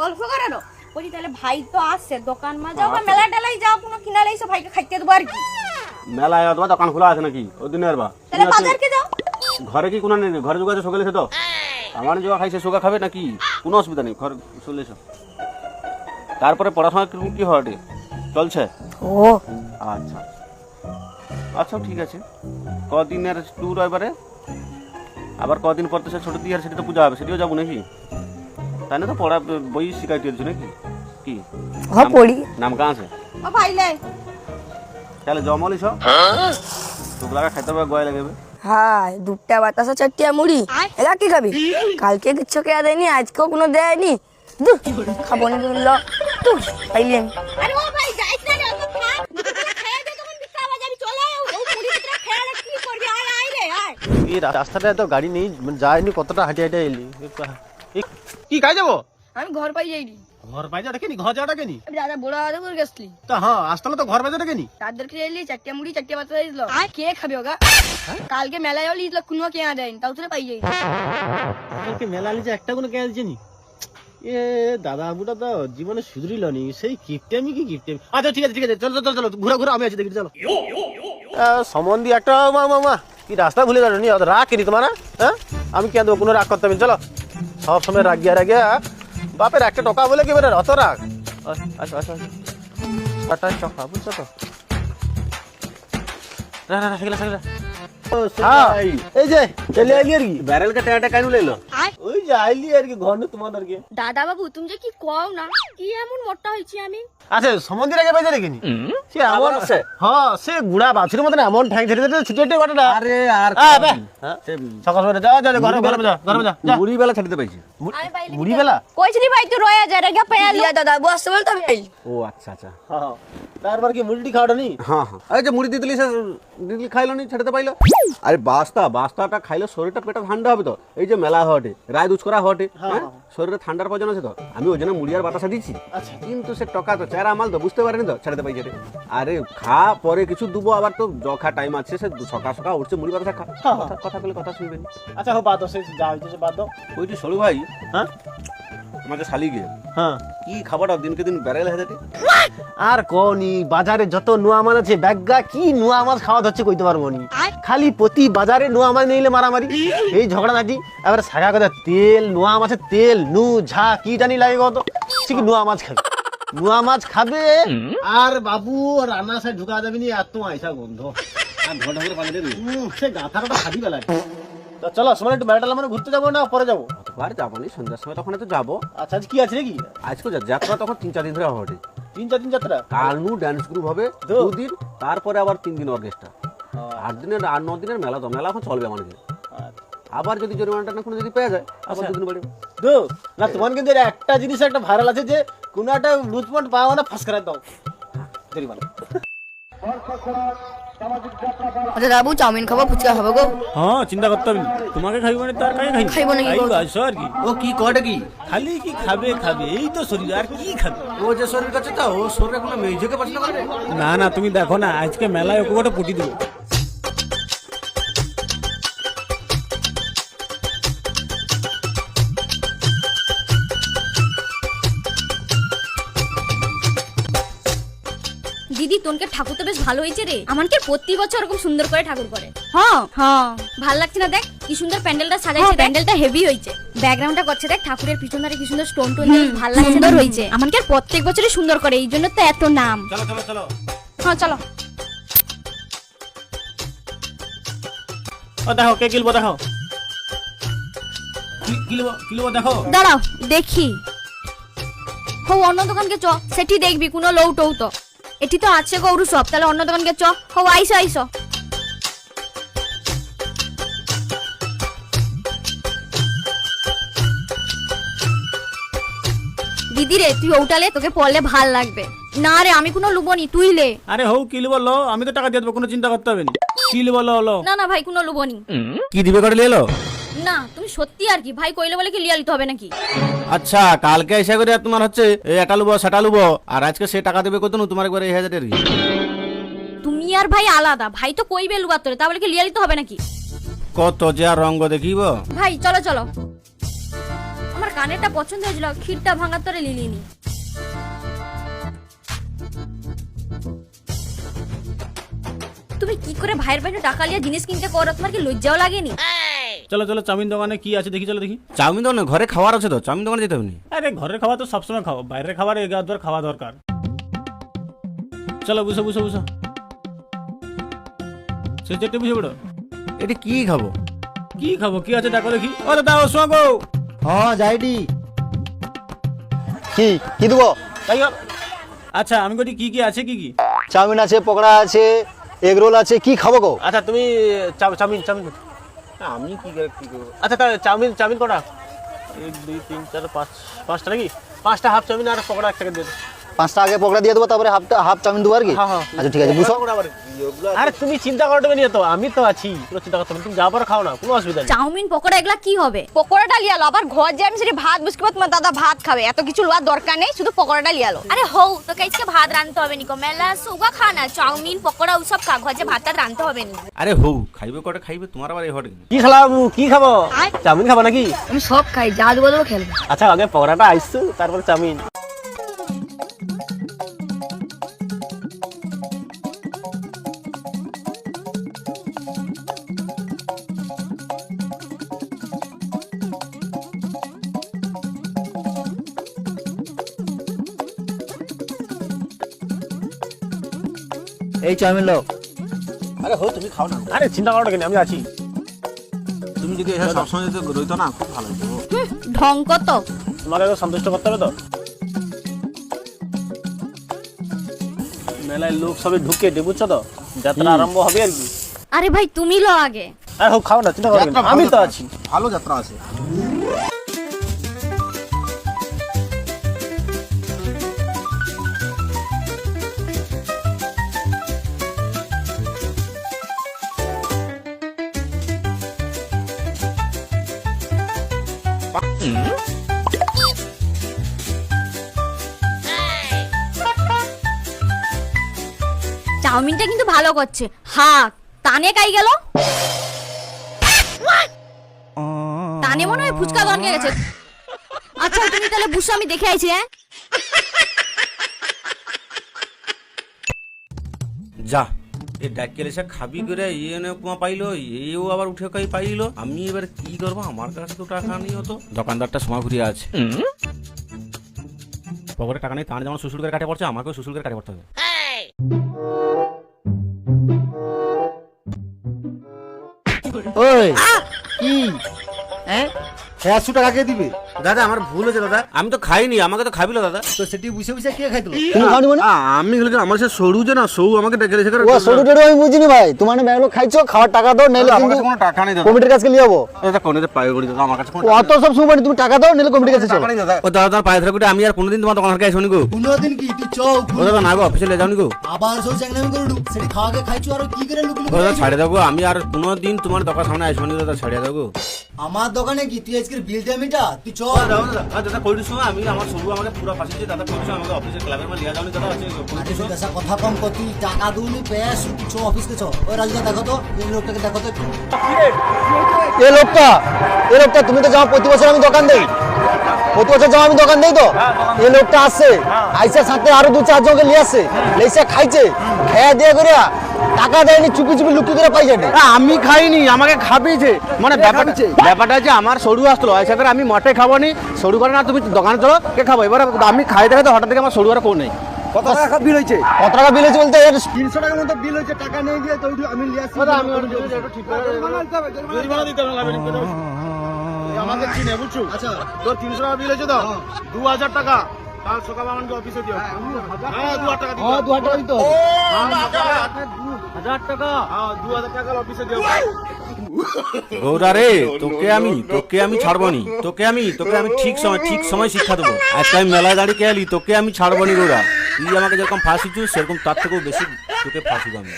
গল্প করানো? বলি তাহলে ভাই তো আসছে দোকান মা যাও বা মেলা টেলাই যাও কোনো কিনালে এসে ভাইকে খাইতে দেবো আর কি। মেলায় অথবা দোকান খোলা আছে নাকি? ওই দিনের বা। তাহলে বাজারকে যাও। ঘরে কি কোনো নেই? ঘরে যোগাযোগ সকালে সে তো। আমার যোগা খাইছে সোগা খাবে নাকি? কোনো অসুবিধা নেই ঘর চলে এসো। তারপরে পড়াশোনা কীরকম কি হয়? চলছে? ও। আচ্ছা। আচ্ছা ঠিক আছে। কদিনের ট্যুর এবারে? আবার কদিন পর তো সে ছোট দিয়ে সেটা তো পূজা হবে সেটিও যাব নাকি? না তো পড়া বই শিখাইতে দিচ্ছ নাকি? কি? হ্যাঁ পড়ি। নাম কাঁ আছে? ও ভাইলে তাহলে জমলিস শুক্লাকে খাইতে হবে গয় লাগবে হ্যাঁ দুটা বাতাসা চারটিয়া মুড়ি। এরা কি খাবি? কালকে কিচ্ছু কেয়া দেয়নি আজকেও কোনো দেয়নি। দু খাব নি বলল। তু পাইলেন আরে ও ভাই যাইস না রে অত থাক। দুপুরে খেয়ে দে তখন বিক্কা বাজাবি চলে আয়। ও মুড়ি ভিতরে খেয়ে রে কি করবি? আয় আয় রে আয়। এই রাস্তাটা তো গাড়ি নেই মানে যায়নি কতটা হাঁটে হাঁটে এলি। কি কাজ যাব? আমি ঘর পাই যাইনি। ঘর বাজা দেখেনি ঘর যাওয়াটা কেনি? আমি দাদা বড় দাদা করে গেছলি। তা হ্যাঁ আসতালে তো ঘর বাজা দেখেনি তাদের খেয়ে এলি চারটে মুড়ি চারটে বাতাসা দিল। কে খাবে ওগা? কালকে মেলায় যাও লিখলো কোনো কেয়া দেয়নি তাও তোরা পাই যাই কালকে মেলা লিজে একটা কোনো কেন চিনি এ দাদা বুটা তো জীবনে সুধরিল নি সেই কিপটে আমি কি কিপটে আচ্ছা ঠিক আছে ঠিক আছে চলো চলো চলো ঘুরা ঘুরা আমি আছি দেখি চলো। সম্বন্ধী একটা মা মা মা কি রাস্তা ভুলে গেল নি? রাগ কিনি তোমার হ্যাঁ? আমি কেন দেবো? কোনো রাগ করতে চলো। সব সময় রাগিয়া রাগিয়া বাপের একটা টাকা বলে কি বেরে অত রাগ? আসো আসো আসো টাটা চকা বুঝছ তো? না না না সেগুলা সেগুলা। হ্যাঁ, এই যে চলে আইলি আর কি ব্যারেল কে টাটা কাইনু লইলো? ওই যে আইলি আর কি ঘর তোমাদের কি দাদা বাবু তুমি যে কি কও না? কি এমন মোটা হইছি আমি? আচ্ছা সমন্দির আগে বেজে রেখেনি সে এমন আছে? হ্যাঁ সে গুড়া বাছুরের মতন এমন ঠ্যাং ছেড়ে দিতে ছুটে ছুটে বাটাটা আরে আর। হ্যাঁ, সকাল সকালে যা যা যা, ঘরে ঘরে যা ঘরে যা যা। মুড়ি বেলা ছাড়িতে পাইছি। মুড়ি বেলা কইছিলি ভাই তুই রয়া যা রে গা পেয়ালি। দিয়া দাদা বউ আসতে বলতো আমি ও আচ্ছা আচ্ছা। হ্যাঁ। তারপর কি মুড়িটি খাওয়াটা নি হ্যাঁ হ্যাঁ। আরে যে মুড়ি দিতলি সে দিতলি খাইলো নি ছেড়েতে পাইলো। আরে বাস্তা বাস্তাটা খাইলে শরীরটা পেটা ঠান্ডা হবে তো। এই যে মেলা হটে রায় দুজ করা হটে হ্যাঁ? শরীরে ঠান্ডার প্রয়োজন আছে তো। আমি ওই জন্য মুড়ি আর বাতাসা দিচ্ছি। আচ্ছা। কিন্তু সে টকা তো চেরা মাল তো বুঝতে পারেনি তো ছেড়েতে পাইছে রে আরে খা পরে কিছু দুবো আবার তো যখা টাইম আছে সে সকাল সকাল উঠছে মুড়ি বাতাসা খা। কথা কথা বলে কথা শুনবেন আচ্ছা হো বাদ সে যা সে বাদ দাও। ওইটি সরু ভাই হ্যাঁ? আমাকে শালি হ্যাঁ। কি খাবারটা দিনকে দিন বেড়াইল হেঁটে আর কোনি বাজারে যত নোয়া মাছ আছে ব্যাগা কি নোয়া মাছ খাওয়া হচ্ছে কইতে পারব নি। খালি প্রতি বাজারে নোয়া মাছ নিলে মারামারি। এই ঝগড়া ঝগড়াঝাটি এবার সাগা কথা তেল নোয়া মাছের তেল নু ঝা কি জানি লাগে কত? সে কি নোয়া মাছ খাবে? নোয়া মাছ খাবে আর বাবু রান্না সে ঢুকা যাবে নি এত আইসা গন্ধ। আর ঘণ্টা করে পানি দেবি সে গাথাটা খাবি বেলায়। তো চলো সময় একটু বেড়াটালা মানে ঘুরতে যাব না পরে যাব? আর যাব নি সন্ধ্যার সময় তখন তো যাব। আচ্ছা আজ কি আছে নাকি? আজকে যাত্রা তখন তিন চার দিন ধরে হটে তিন চার দিন যাত্রা? কালনু ডান্স গ্রুপ হবে? দুদিন তারপরে আবার তিন দিন অর্কেস্ট্রা আট দিনের আট ন দিনের মেলা তো মেলা এখন চলবে আমাদের আবার যদি জরিমানাটা না কোনো যদি পেয়ে যায় আবার দুদিন বাড়ি। দো না তোমার কিন্তু একটা জিনিস একটা ভাইরাল আছে যে কোনো একটা লুচপট পাওয়া না ফাঁস করে দাও। জরিমানা। আচ্ছা দাবু চাউমিন খাব ফুচকা খাব গো। হ্যাঁ চিন্তা করতে হবে না। তোমাকে খাইব না তার কাছে খাইব? খাইবো না কি গো? আসো আর কি? ও কি কটে কি? খালি কি খাবে খাবে এই তো শরীর আর কি খাবে? ও যে শরীর কাছে তা ও শরীরে কোনো মেঝেকে পছন্দ করে না না তুমি দেখো না আজকে মেলায় ওকে গোটা পুটি দেবো। ঠাকুর তো বেশ ভালো হয়েছে রে। আমাকে প্রতি বছর এরকম সুন্দর করে ঠাকুর করে। হ্যাঁ হ্যাঁ। ভালো লাগছে না দেখ কি সুন্দর প্যান্ডেলটা সাজাইছে প্যান্ডেলটা হেভি হয়েছে। ব্যাকগ্রাউন্ডটা করছে দেখ ঠাকুরের পিছন ধারে কি সুন্দর স্টোন টোন দিয়ে ভালো লাগছে সুন্দর হয়েছে। আমাকে আর প্রত্যেক বছরই সুন্দর করে এই জন্য তো এত নাম। চলো চলো চলো। হ্যাঁ চলো। ও দেখো কে কিলবো দেখো। কি- কিলবো কিলবো দেখো। দাঁড়াও দেখি। হো অন্য দোকানকে চ সেটি দেখবি কোনো লৌ টৌ তো। এটি তো আছে গৌরু সব। তাহলে অন্য দোকানকে চ। হো আইসো আইসো। দিদি রে তুই ওটালে তোকে পড়লে ভালো লাগবে। না রে আমি কোনো লুবনি তুই লে। আরে হৌ কিলবো লো আমি তো টাকা দিয়ে দেবো কোনো চিন্তা করতে হবে না। কিলবো লো লো। না না ভাই কোনো লুবনি। কি দিবে করে লিয়ে লো? না তুমি সত্যি আর কি ভাই কইলে বলে কি লিয়া লিতে হবে নাকি? আচ্ছা কালকে এসে করে তোমার হচ্ছে এই এটা লুবো সেটা লুবো আর আজকে সে টাকা দেবে কত নু তোমার একবার এই হাজারের কি তুমি আর ভাই আলাদা। ভাই তো কইবে লুবার তোরে তা বলে কি লিয়া লিতে হবে নাকি? কত যে আর রঙ্গ দেখিব। ভাই চলো চলো। আমার কানেরটা পছন্দ হয়েছিল ক্ষীরটা ভাঙার তরে লিলিনি তুমি কি করে ভাইয়ের বাইরে টাকা লিয়ে জিনিস কিনতে করো? তোমার কি লজ্জাও লাগেনি? চলো চলো চাউমিন দোকানে কি আছে দেখি চলো দেখি। চাউমিন দোকানে ঘরে খাবার আছে তো? চাউমিন দোকানে যেতে হবে না? আরে ঘরের খাবার তো সবসময় খাও। বাইরের খাবার এগার দর খাওয়া দরকার। চলো বুঝো বুঝো বুঝো সে চেটে বুঝে পড়ো। এটা কি খাব? কি খাব? কি আছে দেখো দেখি। ও দাদা ও শোনো গো। হ্যাঁ যাইডি। কি কি দেবো? তাই আচ্ছা আমি কটি কি কি আছে কি কি? চাউমিন আছে পকোড়া আছে এগ রোল আছে কি খাব গো? আচ্ছা তুমি চাউ- চাউমিন চাউমিন। আমি কি করে কি করব? আচ্ছা তাহলে চাউমিন চাউমিন কটা? এক দুই তিন চার পাঁচ। পাঁচটা নাকি? পাঁচটা হাফ চাউমিন আর পকোড়া এক টাকা দিয়ে দাও। পাঁচটা আগে পকোড়া দিয়ে দেবো তারপরে হাফটা হাফ চাউমিন দেবো আর কি? হ্যাঁ, হ্যাঁ। আচ্ছা ঠিক আছে বুঝো? আরে তুমি চিন্তা করতে নিয়ে তো আমি তো আছি। কোনো চিন্তা করতে তুমি যা পারো খাও না কোনো অসুবিধা নেই। চাউমিন পকোড়া এগুলা কি হবে? পকোড়াটা লিয়ালো আবার ঘর যে আমি সেটা ভাত বুঝতে তোমার দাদা ভাত খাবে এত কিছু লোয়ার দরকার নেই শুধু পকোড়াটা লিয়ালো আরে হৌ তোকে আজকে ভাত রাঁধতে হবে নিকো মেলা সুগা খানা চাউমিন পকোড়া ওসব খা ঘরে ভাত টাত রাঁধতে হবে নি। আরে হৌ খাইবে কটা খাইবে তোমার আবার এই হটে কি খেলাম কি খাব? চাউমিন খাব নাকি? আমি সব খাই যা দেবো দেবো খেলব। আচ্ছা আগে পকোড়াটা আইসু তারপর চাউমিন। এই চাউমিন লো আরে হো তুমি খাও না। আরে চিন্তা করো কেন আমি আছি। তুমি যদি এটা সবসময় যদি রইতো না খুব ভালো হতো ঢং কত? তোমাকে তো সন্তুষ্ট করতে হবে তো। মেলায় লোক সবে ঢুকে বুঝছ তো? যাত্রা আরম্ভ হবে আর কি। আরে ভাই তুমি লো আগে। আরে হোক খাও না চিন্তা করো আমি তো আছি। ভালো যাত্রা আছে। চাউমিনটা কিন্তু ভালো করছে। হা টানে কাই গেল? টানে মনে হয় ফুচকা দরকে গেছে। আচ্ছা তুমি তাহলে বুঝছ আমি দেখে আইছি হ্যাঁ? যা। এ ডাক্কেল এসে খাবি করে ইয়ে নে কুয়া পাইলো এও আবার উঠে কাই পাইলো। আমি এবার কি করব? আমার কাছে তো টাকা নেই হতো দোকানদারটা সময় ঘুরিয়ে আছে। পকেটে টাকা নেই তার যেমন শ্বশুর করে কাটে পড়ছে আমাকেও শ্বশুর করে কাটে পড়তে হবে। ওই কি? হ্যাঁ? একশো টাকা কে দিবে? দাদা আমার ভুল হয়েছে দাদা। আমি তো খাইনি আমাকে তো খাবিলো দাদা। তো সেটি বুঝে বুঝে কে খাইতো? তুমি খাওনি মানে? আমি গুলো আমার সে সরু যে না সৌ আমাকে ডেকে এসে ও ছোট আমি বুঝিনি ভাই। তোমার ব্যাংলো খাইছো খাওয়ার টাকা দাও নাইলে আমার কাছে কোনো টাকা নেই দাদা। কমিটির কাছে নিয়ে যাব। দাদা কোনে পায়ে গড়ি দাদা আমার কাছে কোনো অত সব সময় তুমি টাকা দাও নাইলে কমিটির কাছে চলো। টাকা নেই দাদা। ও দাদা তোমার পায়ে ধরে আমি আর কোনোদিন তোমার দোকান থেকে আসব গো। পনেরো দিন কি তুই ও দাদা না গো অফিসে লে যাওনি গো। আবার সব চ্যাংলামি করলু সেটি খাওয়াকে খাইছু আর কি করে লুকলু দাদা ছাড়ে দাও আমি আর কোনোদিন তোমার দোকান সামনে আসব নি দাদা ছাড়িয়ে দাও গো। আমার দোকানে কি? তুই আজকের বিলটা মিটা তুই চ দাদা দাদা কইডিস আমি আমার সরু আমাকে পুরো ফাঁসিছে দাদা আমাকে অফিসে ক্লাবের মধ্যে লিয়া যাওনি দাদা আছে আরে তুই দেশা কথা কম টাকা দুনি পেস তুই চ অফিসকে চ ওই রাজুদা দেখো তো এই লোকটাকে দেখো তো। এ লোকটা এ লোকটা তুমি তো যাও প্রতি বছর আমি দোকান দেই। প্রতি বছর যাও আমি দোকান দেই তো। এই লোকটা আসছে আইসা সাথে আরও দু চার জনকে নিয়ে আসছে লেসা খাইছে খেয়া দিয়ে করে টাকা দেয়নি চুপি চুপি লুকি করে পাই যাবে আমি খাইনি আমাকে খাবিয়েছে। মানে ব্যাপারটা ব্যাপারটা যে আমার সরু আসলো করে আমি মটে খাব নি সরু করে না তুমি দোকানে চলো কে খাব? এবার আমি খাইতে খাইতে হঠাৎ থেকে আমার সরু আর কোন নেই। কত টাকা বিল হয়েছে? কত টাকা বিল হয়েছে বলতে এর তিনশো টাকার মতো বিল হয়েছে টাকা নেই দিয়ে তো আমি নিয়ে আসছি। আমাকে চিনে বুঝছ? আচ্ছা। তোর তিনশো টাকা বিল হয়েছে তো? দু হাজার টাকা। কাল সকালে আমাকে অফিসে দিও। হ্যাঁ দু হাজার টাকা দিও হ্যাঁ দু হাজার টাকা দিতে হবে। টাকা। হ্যাঁ গৌরা রে তোকে আমি তোকে আমি ছাড়বো নি। তোকে আমি তোকে আমি ঠিক সময় ঠিক সময় শিক্ষা দেবো। আজকে আমি মেলায় দাঁড়িয়ে কে এলি তোকে আমি ছাড়বো নি গৌরা তুই আমাকে যেরকম ফাঁসিছিস সেরকম তার থেকেও বেশি তোকে ফাঁসিব আমি।